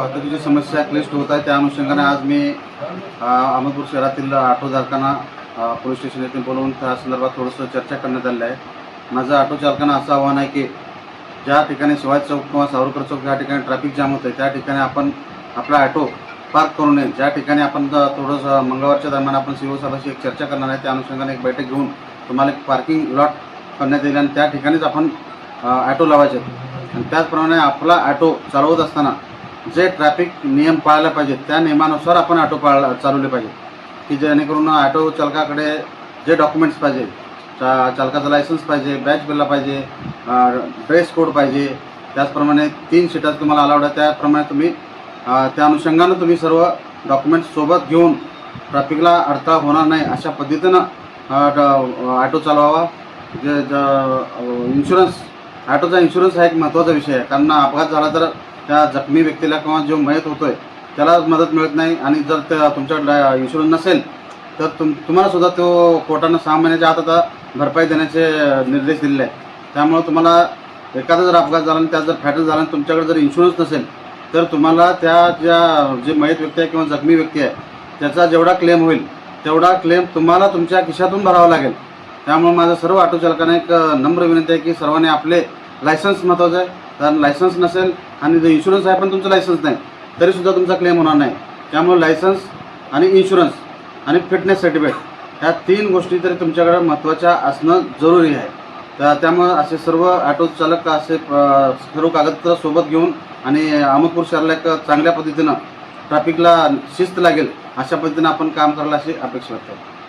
वाहतुकीची समस्या क्लिष्ट होत आहे. त्या अनुषंगाने आज मी अहमदपूर शहरातील ऑटोधारकांना पोलीस स्टेशन येथे बोलवून त्या संदर्भात थोडंसं चर्चा करण्यात आलेलं आहे. माझं ऑटो चालकांना असं आव्हान आहे की ज्या ठिकाणी शिवाजी चौक किंवा सावरकर चौक या ठिकाणी ट्रॅफिक जाम होतं त्या ठिकाणी आपण आपला ऑटो पार्क करू नये. ज्या ठिकाणी आपण थोडंसं मंगळवारच्या दरम्यान आपण सी ओ एक चर्चा करणार आहे त्या अनुषंगाने एक बैठक घेऊन तुम्हाला एक पार्किंग लॉट करण्यात येईल आणि त्या ठिकाणीच आपण ॲटो लावायचे. आणि त्याचप्रमाणे आपला ॲटो चालवत असताना जे ट्रॅफिक नियम पाळले पाहिजेत त्या नियमानुसार आपण ऑटो पाळ चालवले पाहिजे की जेणेकरून ऑटो चालकाकडे जे डॉक्युमेंट्स पाहिजे चा चालकाचं लायसन्स पाहिजे बॅच बिल्ला पाहिजे ड्रेस कोड पाहिजे त्याचप्रमाणे तीन सीटात तुम्हाला अलाउड आहे त्याप्रमाणे तुम्ही त्या अनुषंगानं तुम्ही सर्व डॉक्युमेंट्स सोबत घेऊन ट्रॅफिकला अडथळा होणार नाही अशा पद्धतीनं ऑटो चालवावा. जे इन्शुरन्स ऑटोचा इन्शुरन्स हा एक महत्त्वाचा विषय आहे. कारण अपघात झाला तर त्या जखमी व्यक्तीला किंवा जो मयत आहे त्याला मदत मिळत नाही. आणि जर त्या तुमच्याकडे इन्शुरन्स नसेल तर तुम तुम्हाला सुद्धा तो कोर्टानं सहा महिन्याच्या आत आता भरपाई देण्याचे निर्देश दिलेले आहेत. त्यामुळे तुम्हाला एखादा जर अपघात झाला आणि त्यात जर फॅटल झाला आणि तुमच्याकडे जर इन्शुरन्स नसेल तर तुम्हाला त्या ज्या जे मयत व्यक्ती आहे किंवा जखमी व्यक्ती आहे त्याचा जेवढा क्लेम होईल तेवढा क्लेम तुम्हाला तुमच्या खिशातून भरावा लागेल. त्यामुळे माझं सर्व ऑटो चालकांना एक नम्र विनंती आहे की सर्वांनी आपले लायसन्स महत्त्वाचं आहे. कारण लायसन्स नसेल आणि जर इन्शुरन्स आहे पण तुमचं लायसन्स नाही तरीसुद्धा तुमचा क्लेम होणार नाही. त्यामुळे लायसन्स आणि इन्शुरन्स आणि फिटनेस सर्टिफिकेट ह्या तीन गोष्टी तरी तुमच्याकडे महत्त्वाच्या असणं जरुरी आहे. तर त्यामुळं असे सर्व ऑटो चालक असे सर्व कागदपत्र सोबत घेऊन आणि अहमदपूर शहराला एक चांगल्या पद्धतीनं ट्रॅफिकला शिस्त लागेल अशा पद्धतीनं आपण काम करायला अशी अपेक्षा वाटते